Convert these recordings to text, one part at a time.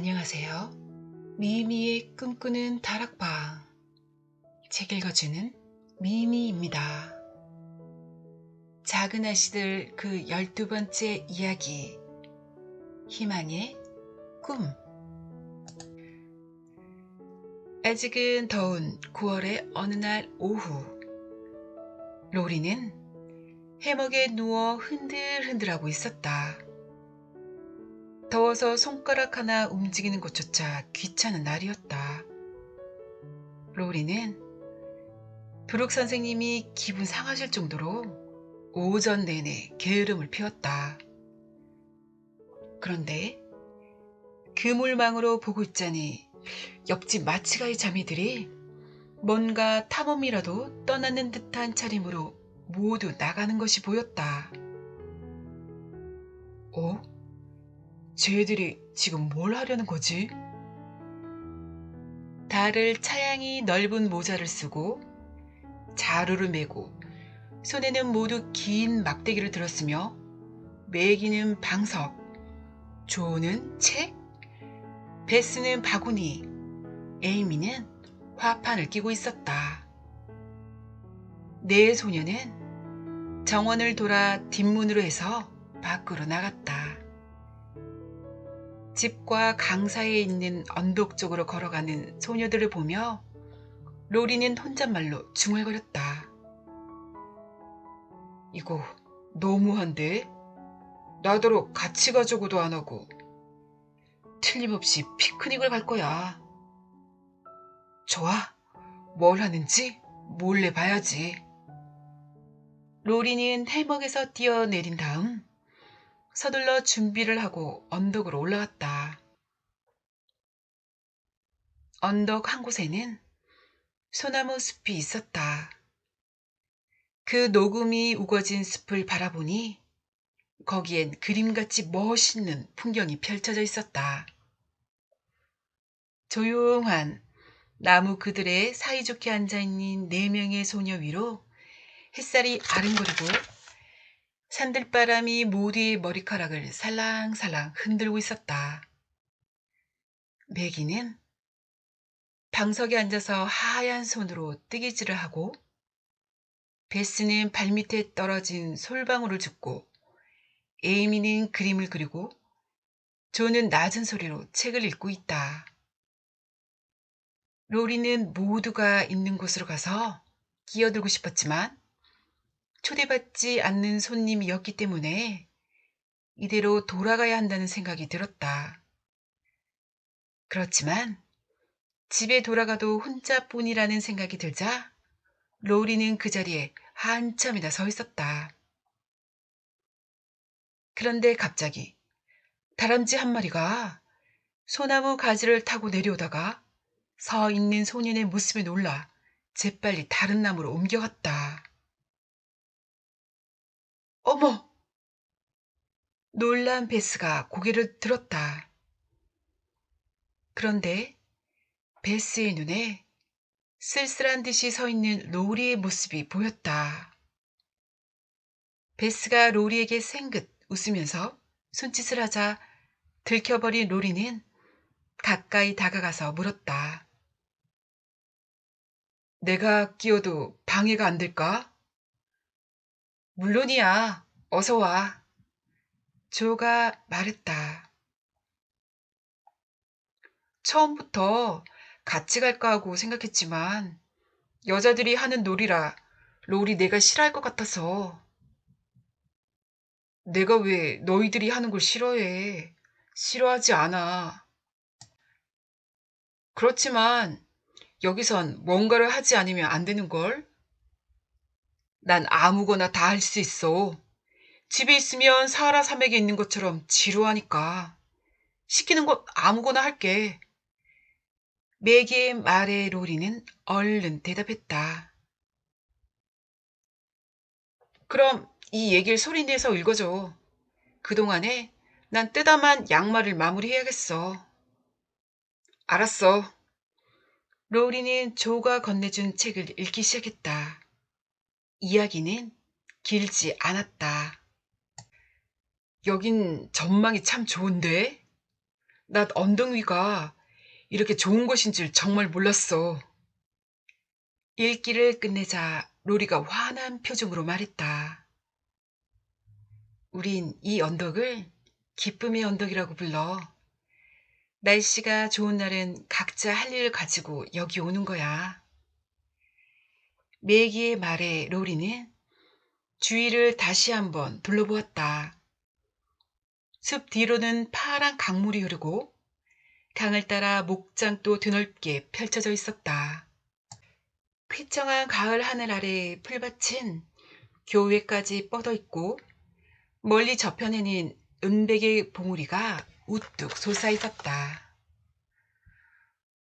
안녕하세요. 미미의 꿈꾸는 다락방. 책 읽어주는 미미입니다. 작은 아씨들 그 열두 번째 이야기. 희망의 꿈. 아직은 더운 9월의 어느 날 오후. 로리는 해먹에 누워 흔들흔들하고 있었다. 더워서 손가락 하나 움직이는 것조차 귀찮은 날이었다. 로리는 브룩 선생님이 기분 상하실 정도로 오전 내내 게으름을 피웠다. 그런데 그물망으로 보고 있자니 옆집 마치가의 자매들이 뭔가 탐험이라도 떠나는 듯한 차림으로 모두 나가는 것이 보였다. 어? 쟤들이 지금 뭘 하려는 거지? 달을 차양이 넓은 모자를 쓰고 자루를 메고 손에는 모두 긴 막대기를 들었으며 매기는 방석, 조는 책, 베스는 바구니, 에이미는 화판을 끼고 있었다. 네 소녀는 정원을 돌아 뒷문으로 해서 밖으로 나갔다. 집과 강 사이에 있는 언덕 쪽으로 걸어가는 소녀들을 보며 로리는 혼잣말로 중얼거렸다. 이거 너무한데? 나더러 같이 가자고도 안 하고 틀림없이 피크닉을 갈 거야. 좋아. 뭘 하는지 몰래 봐야지. 로리는 해먹에서 뛰어내린 다음 서둘러 준비를 하고 언덕으로 올라갔다. 언덕 한 곳에는 소나무 숲이 있었다. 그 녹음이 우거진 숲을 바라보니 거기엔 그림같이 멋있는 풍경이 펼쳐져 있었다. 조용한 나무 그들의 사이좋게 앉아있는 네 명의 소녀 위로 햇살이 아른거리고 산들바람이 모두의 머리카락을 살랑살랑 흔들고 있었다. 매기는 방석에 앉아서 하얀 손으로 뜨개질을 하고 베스는 발밑에 떨어진 솔방울을 줍고 에이미는 그림을 그리고 조는 낮은 소리로 책을 읽고 있다. 로리는 모두가 있는 곳으로 가서 끼어들고 싶었지만 초대받지 않는 손님이었기 때문에 이대로 돌아가야 한다는 생각이 들었다. 그렇지만 집에 돌아가도 혼자뿐이라는 생각이 들자 로리는 그 자리에 한참이나 서 있었다. 그런데 갑자기 다람쥐 한 마리가 소나무 가지를 타고 내려오다가 서 있는 소년의 모습에 놀라 재빨리 다른 나무로 옮겨갔다. 어머! 놀란 베스가 고개를 들었다. 그런데 베스의 눈에 쓸쓸한 듯이 서 있는 로리의 모습이 보였다. 베스가 로리에게 생긋 웃으면서 손짓을 하자 들켜버린 로리는 가까이 다가가서 물었다. 내가 끼어도 방해가 안 될까? 물론이야. 어서 와. 조가 말했다. 처음부터 같이 갈까 하고 생각했지만 여자들이 하는 놀이라 롤이 내가 싫어할 것 같아서 내가 왜 너희들이 하는 걸 싫어해? 싫어하지 않아. 그렇지만 여기선 뭔가를 하지 않으면 안 되는 걸? 난 아무거나 다 할 수 있어. 집에 있으면 사하라 산맥에 있는 것처럼 지루하니까. 시키는 것 아무거나 할게. 매기의 말에 로리는 얼른 대답했다. 그럼 이 얘기를 소리내서 읽어줘. 그동안에 난 뜨다만 양말을 마무리해야겠어. 알았어. 로리는 조가 건네준 책을 읽기 시작했다. 이야기는 길지 않았다. 여긴 전망이 참 좋은데? 나 엉덩이가 이렇게 좋은 곳인 줄 정말 몰랐어. 읽기를 끝내자 로리가 환한 표정으로 말했다. 우린 이 언덕을 기쁨의 언덕이라고 불러. 날씨가 좋은 날은 각자 할 일을 가지고 여기 오는 거야. 매기의 말에 로리는 주위를 다시 한번 둘러보았다. 숲 뒤로는 파란 강물이 흐르고 강을 따라 목장도 드넓게 펼쳐져 있었다. 쾌청한 가을 하늘 아래 풀밭은 교외까지 뻗어 있고 멀리 저편에는 은백의 봉우리가 우뚝 솟아 있었다.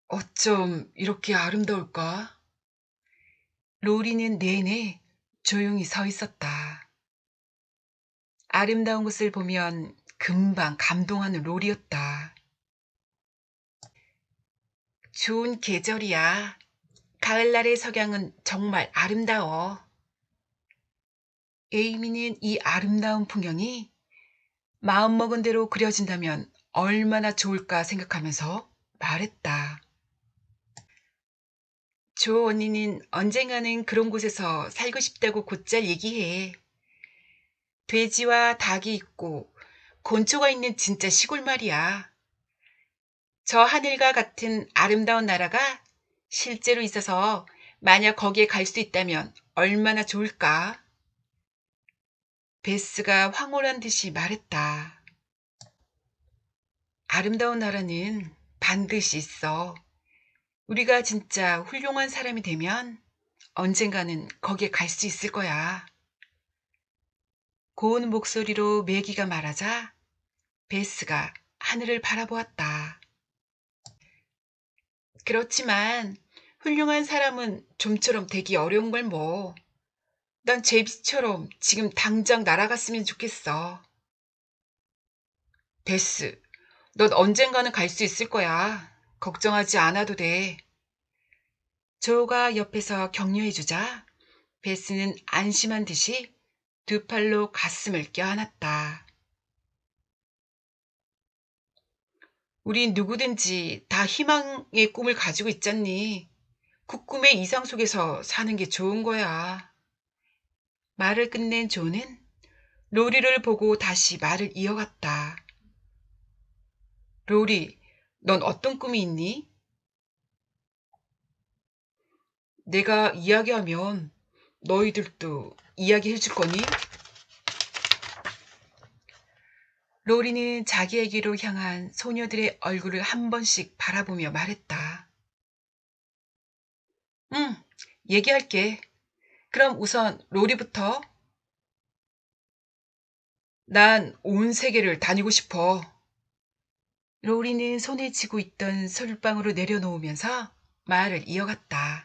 어쩜 이렇게 아름다울까? 로리는 내내 조용히 서 있었다. 아름다운 것을 보면 금방 감동하는 로리였다. 좋은 계절이야. 가을날의 석양은 정말 아름다워. 에이미는 이 아름다운 풍경이 마음먹은 대로 그려진다면 얼마나 좋을까 생각하면서 말했다. 조 언니는 언젠가는 그런 곳에서 살고 싶다고 곧잘 얘기해. 돼지와 닭이 있고 곤초가 있는 진짜 시골 말이야. 저 하늘과 같은 아름다운 나라가 실제로 있어서 만약 거기에 갈 수 있다면 얼마나 좋을까? 베스가 황홀한 듯이 말했다. 아름다운 나라는 반드시 있어. 우리가 진짜 훌륭한 사람이 되면 언젠가는 거기에 갈 수 있을 거야. 고운 목소리로 매기가 말하자 베스가 하늘을 바라보았다. 그렇지만 훌륭한 사람은 좀처럼 되기 어려운 걸 뭐. 난 제비처럼 지금 당장 날아갔으면 좋겠어. 베스, 넌 언젠가는 갈 수 있을 거야. 걱정하지 않아도 돼. 조가 옆에서 격려해주자 베스는 안심한 듯이 두 팔로 가슴을 껴안았다. 우린 누구든지 다 희망의 꿈을 가지고 있잖니. 그 꿈의 이상 속에서 사는 게 좋은 거야. 말을 끝낸 조는 로리를 보고 다시 말을 이어갔다. 로리, 넌 어떤 꿈이 있니? 내가 이야기하면 너희들도 이야기해 줄 거니? 로리는 자기에게로 향한 소녀들의 얼굴을 한 번씩 바라보며 말했다. 응, 얘기할게. 그럼 우선 로리부터. 난 온 세계를 다니고 싶어. 로리는 손에 쥐고 있던 솔방울을 내려놓으면서 말을 이어갔다.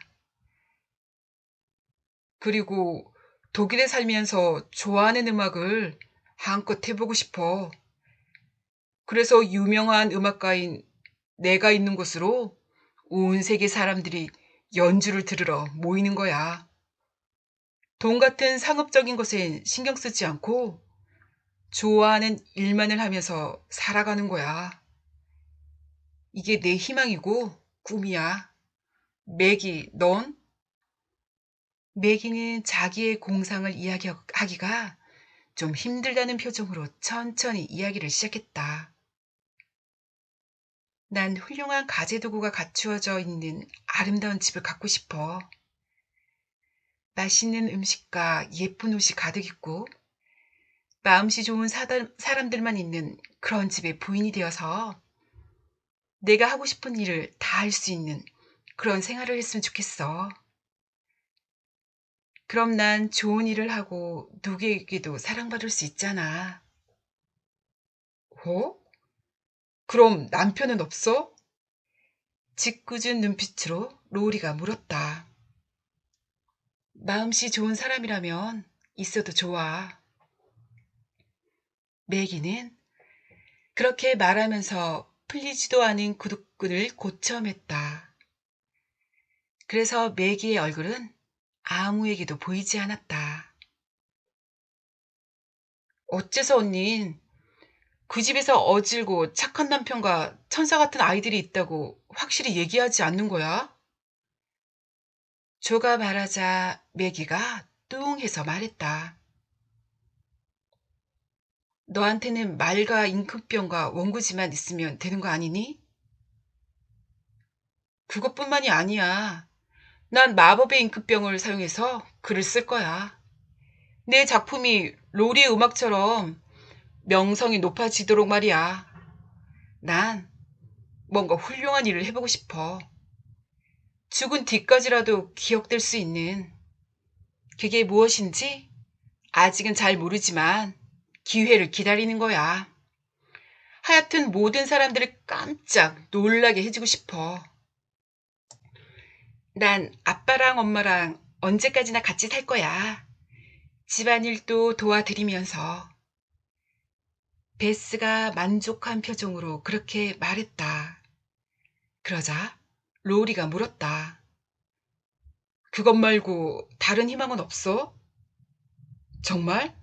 그리고 독일에 살면서 좋아하는 음악을 한껏 해보고 싶어. 그래서 유명한 음악가인 내가 있는 곳으로 온 세계 사람들이 연주를 들으러 모이는 거야. 돈 같은 상업적인 것엔 신경 쓰지 않고 좋아하는 일만을 하면서 살아가는 거야. 이게 내 희망이고 꿈이야. 맥이, 넌? 맥이는 자기의 공상을 이야기하기가 좀 힘들다는 표정으로 천천히 이야기를 시작했다. 난 훌륭한 가재도구가 갖추어져 있는 아름다운 집을 갖고 싶어. 맛있는 음식과 예쁜 옷이 가득 있고 마음씨 좋은 사람들만 있는 그런 집의 부인이 되어서 내가 하고 싶은 일을 다 할 수 있는 그런 생활을 했으면 좋겠어. 그럼 난 좋은 일을 하고 누구에게도 사랑받을 수 있잖아. 어? 그럼 남편은 없어? 짓궂은 눈빛으로 로리가 물었다. 마음씨 좋은 사람이라면 있어도 좋아. 매기는 그렇게 말하면서 풀리지도 않은 구두끈을 고쳐맸다. 그래서 매기의 얼굴은 아무에게도 보이지 않았다. 어째서 언닌 그 집에서 어질고 착한 남편과 천사 같은 아이들이 있다고 확실히 얘기하지 않는 거야? 조가 말하자 매기가 뚱해서 말했다. 너한테는 말과 임금병과 원구지만 있으면 되는 거 아니니? 그것뿐만이 아니야. 난 마법의 임금병을 사용해서 글을 쓸 거야. 내 작품이 로리의 음악처럼 명성이 높아지도록 말이야. 난 뭔가 훌륭한 일을 해보고 싶어. 죽은 뒤까지라도 기억될 수 있는 그게 무엇인지 아직은 잘 모르지만 기회를 기다리는 거야. 하여튼 모든 사람들을 깜짝 놀라게 해주고 싶어. 난 아빠랑 엄마랑 언제까지나 같이 살 거야. 집안일도 도와드리면서. 베스가 만족한 표정으로 그렇게 말했다. 그러자 로리가 물었다. 그것 말고 다른 희망은 없어? 정말?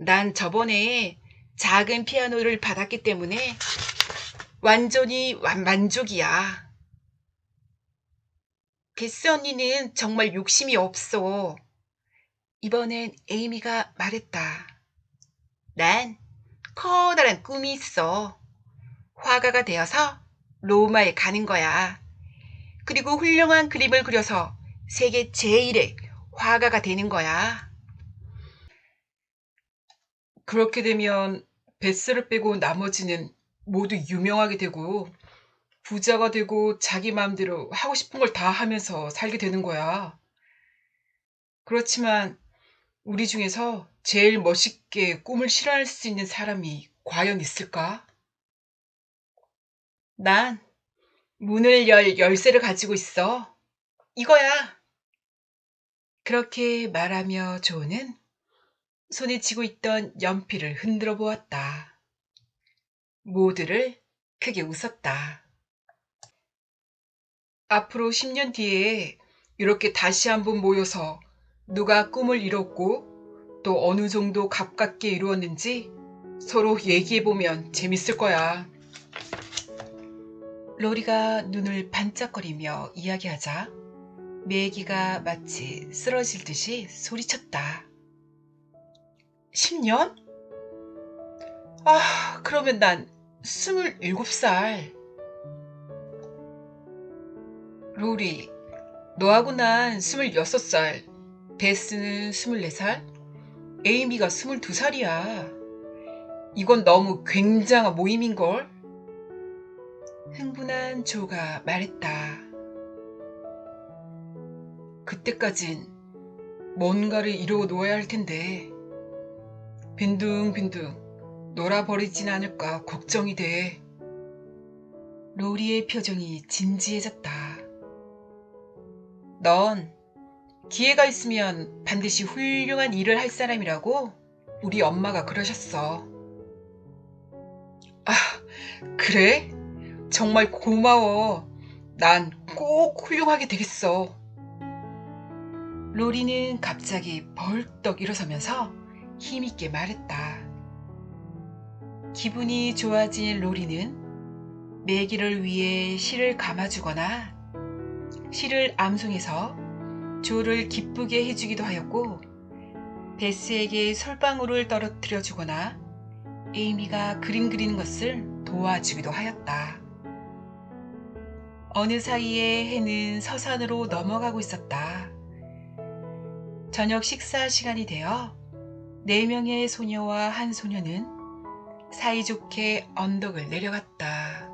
난 저번에 작은 피아노를 받았기 때문에 완전히 완- 만족이야. 베스 언니는 정말 욕심이 없어. 이번엔 에이미가 말했다. 난 커다란 꿈이 있어. 화가가 되어서 로마에 가는 거야. 그리고 훌륭한 그림을 그려서 세계 제일의 화가가 되는 거야. 그렇게 되면 베스를 빼고 나머지는 모두 유명하게 되고 부자가 되고 자기 마음대로 하고 싶은 걸 다 하면서 살게 되는 거야. 그렇지만 우리 중에서 제일 멋있게 꿈을 실현할 수 있는 사람이 과연 있을까? 난 문을 열 열쇠를 가지고 있어. 이거야. 그렇게 말하며 조는 손에 쥐고 있던 연필을 흔들어 보았다. 모두를 크게 웃었다. 앞으로 10년 뒤에 이렇게 다시 한번 모여서 누가 꿈을 이뤘고 또 어느 정도 가깝게 이루었는지 서로 얘기해보면 재밌을 거야. 로리가 눈을 반짝거리며 이야기하자 매기가 마치 쓰러질 듯이 소리쳤다. 10년? 아, 그러면 난 27살. 로리, 너하고 난 26살, 베스는 24살, 에이미가 22살이야. 이건 너무 굉장한 모임인걸? 흥분한 조가 말했다. 그때까진 뭔가를 이루어 놓아야 할 텐데, 빈둥빈둥 놀아버리진 않을까 걱정이 돼. 로리의 표정이 진지해졌다. 넌 기회가 있으면 반드시 훌륭한 일을 할 사람이라고 우리 엄마가 그러셨어. 아, 그래? 정말 고마워. 난 꼭 훌륭하게 되겠어. 로리는 갑자기 벌떡 일어서면서 힘있게 말했다. 기분이 좋아진 로리는 매기를 위해 실을 감아주거나 실을 암송해서 조를 기쁘게 해주기도 하였고 베스에게 솔방울을 떨어뜨려 주거나 에이미가 그림 그리는 것을 도와주기도 하였다. 어느 사이에 해는 서산으로 넘어가고 있었다. 저녁 식사 시간이 되어 네 명의 소녀와 한 소녀는 사이좋게 언덕을 내려갔다.